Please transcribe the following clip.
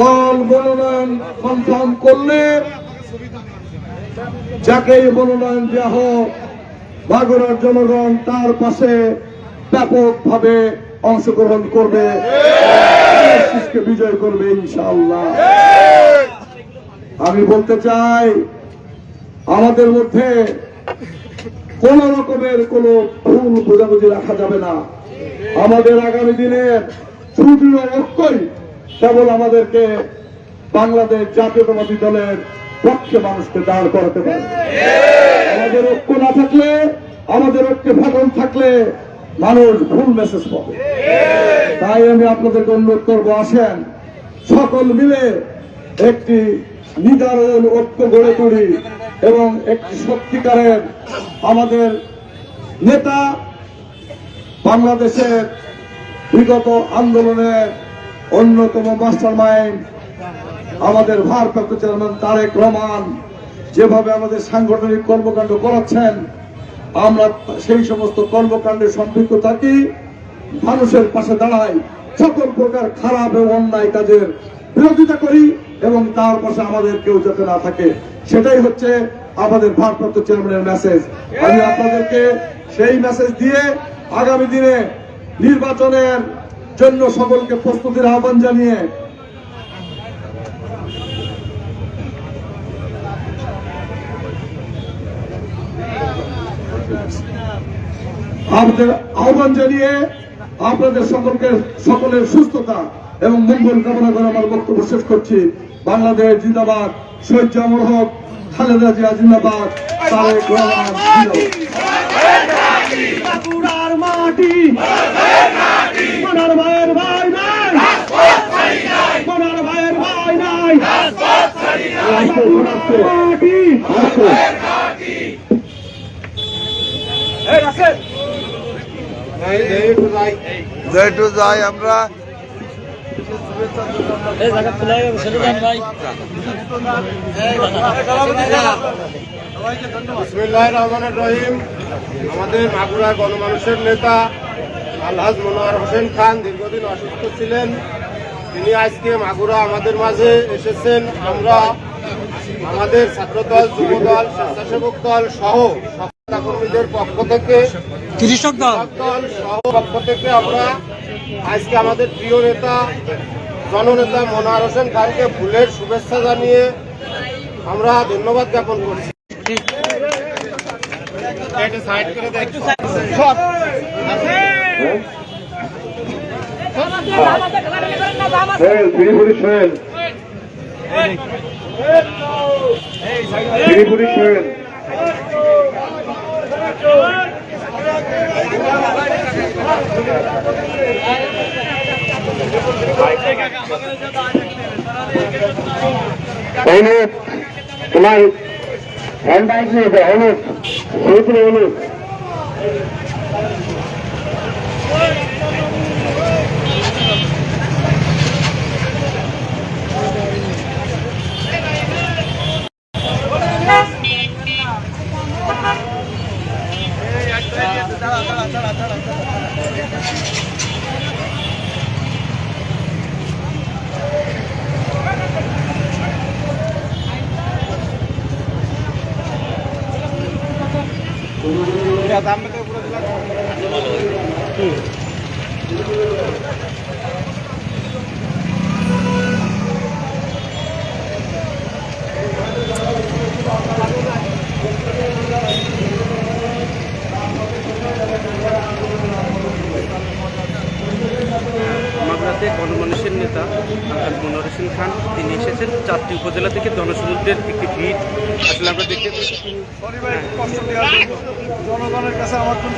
মনোনয়ন কনফার্ম করলে যাকে মনোনয়ন দেওয়া হোক জনগণ তার পাশে ব্যাপকভাবে অংশগ্রহণ করবে। বিজয় করবে ইনশাআল্লাহ। আমি বলতে চাই, আমাদের মধ্যে কোন রকমের কোন ভুল বোঝাবুঝি রাখা যাবে না। আমাদের আগামী দিনের সুদৃঢ় ঐক্যই কেবল আমাদেরকে বাংলাদেশ জাতীয়তাবাদী দলের পক্ষে মানুষকে দাঁড় করাতে পারে। আমাদের ঐক্য না থাকলে, আমাদের ঐক্যে ভাগন থাকলে মানুষ ভুল মেসেজ পাবে। তাই আমি আপনাদেরকে অনুরোধ করব, আসেন, সকল মিলে একটি নিদারুণ ঐক্য গড়ে তুলি এবং একটি সত্যিকারের আমাদের নেতা বাংলাদেশের বিগত আন্দোলনের অন্যতম মাস্টার মাইন্ড আমাদের ভারপ্রাপ্ত চেয়ারম্যান তারেক রহমান যেভাবে আমাদের সাংগঠনিক কর্মকাণ্ড করাচ্ছেন, আমরা সেই সমস্ত কর্মকাণ্ডে সম্পৃক্ত থাকি, মানুষের পাশে দাঁড়াই, সকল প্রকার খারাপ এবং অন্যায় কাজের বিরোধিতা করি এবং তার পাশে আমাদের কেউ যাতে না থাকে। সেটাই হচ্ছে আমাদের ভারপ্রাপ্ত চেয়ারম্যানের মেসেজ আমি আপনাদেরকে সেই মেসেজ দিয়ে আগামী দিনে নির্বাচনের জন্য সকলকে প্রস্তুতির আহ্বান জানিয়ে আপনাদের আহ্বান জানিয়ে আপনাদের সকলকে সকলের সুস্থতা এবং মঙ্গল কামনা করে আমার বক্তব্য শেষ করছি। বাংলাদেশ জিন্দাবাদ। শহীদ জামর হক, খালেদা জিয়া জিন্দাবাদ। তারেক রহমান মাটি মনার ভাইয়ের ভাই নাই মনার ভাইয়ের ভাই নাই মাটি যাই আমরা রহমানির রহিম। আমাদের মাগুরা গণমানুষের নেতা আলহাজ মনোয়ার হোসেন খান দীর্ঘদিন অসুস্থ ছিলেন। তিনি আজকে মাগুরা আমাদের মাঝে এসেছেন। আমরা আমাদের ছাত্রদল যুবদল স্বেচ্ছাসেবক দল সহ কর্মীদের পক্ষ থেকে কৃষক দল সহ পক্ষ থেকে আমরা আজকে আমাদের প্রিয় নেতা, জননেতা মনোয়ার হোসেন খানকে ফুলের শুভেচ্ছা জানিয়ে আমরা ধন্যবাদ জ্ঞাপন করছি। সাইড করে দেখ সোহেল পিড়িপুরি সোহেল পিড়িপুরি সোহেল चला चला चला चला पूरा दाम में तो पूरा মাগুরাতে গণমানুষের নেতা আলহাজ মনোহর হোসেন খান। তিনি এসেছেন। চারটি উপজেলা থেকে জনসমুদ্রের একটি ভিড় আসলে আমরা দেখতে জনগণের কাছে আমার জন্য